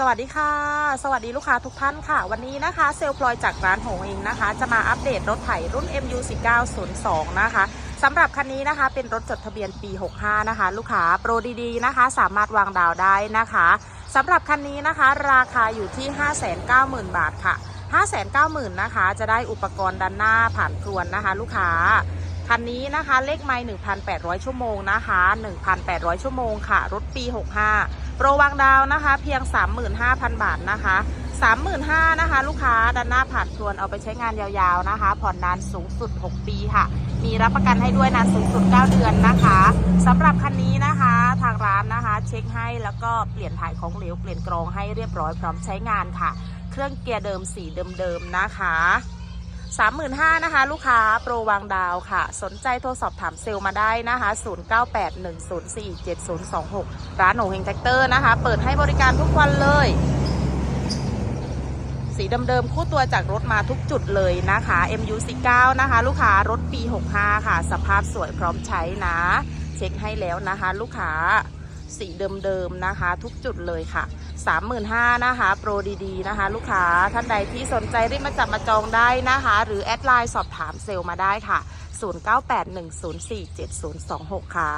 สวัสดีค่ะ สวัสดีลูกค้าทุกท่านค่ะ วันนี้นะคะ เซลล์พลอยจากร้านโหงเองนะคะ จะมาอัปเดตรถไถรุ่น MU 1902นะคะสำหรับคันนี้นะคะ เป็นรถจดทะเบียนปี 65 นะคะ ลูกค้าโปรดีๆนะคะ สามารถวางดาวได้นะคะสำหรับคันนี้นะคะ ราคาอยู่ที่ 590,000 บาทค่ะ 590,000นะคะ จะได้อุปกรณ์ด้านหน้าผ่านครวนนะคะ ลูกค้าคันนี้นะคะ เลขไมล์1,800 ชั่วโมงนะคะ 1,800 ชั่วโมงค่ะ รถปี 65 โปรวางดาวนะคะ เพียง 35,000 บาทนะคะ35,000นะคะ ลูกค้าด้านหน้าผ่านครวนเอาไปใช้งานยาวๆนะคะ ผ่อนนานสูงสุด 6 ปีค่ะ มีรับประกันให้ด้วยนานสูงสุด 9 เดือนนะคะสำหรับคันนี้นะคะ ทางร้านนะคะ เช็คให้แล้วก็เปลี่ยนถ่ายของเหลวเปลี่ยนกรองให้เรียบร้อยพร้อมใช้งานค่ะ เครื่องเกียร์เดิมสีเดิมๆนะคะ 35,000นะคะ ลูกค้าโปรวางดาวค่ะ สนใจโทรสอบถามเซลล์มาได้นะคะ 0981047026 ร้านโหนงเฮงแท็กเตอร์นะคะ เปิดให้บริการทุกวันเลย สีเดิมๆคู่ตัวจากรถมาทุกจุดเลยนะคะ MU19 นะคะ ลูกค้ารถปี 65 ค่ะ สภาพสวยพร้อมใช้นะ เช็คให้แล้วนะคะ ลูกค้า สีเดิมๆนะคะ ทุกจุดเลยค่ะ 35,000นะคะ โปรดีๆนะคะ ลูกค้าท่านใดที่สนใจรีบมาจับมาจองได้นะคะ หรือแอดไลน์สอบถามเซลล์มาได้ค่ะ 0981047026 ค่ะ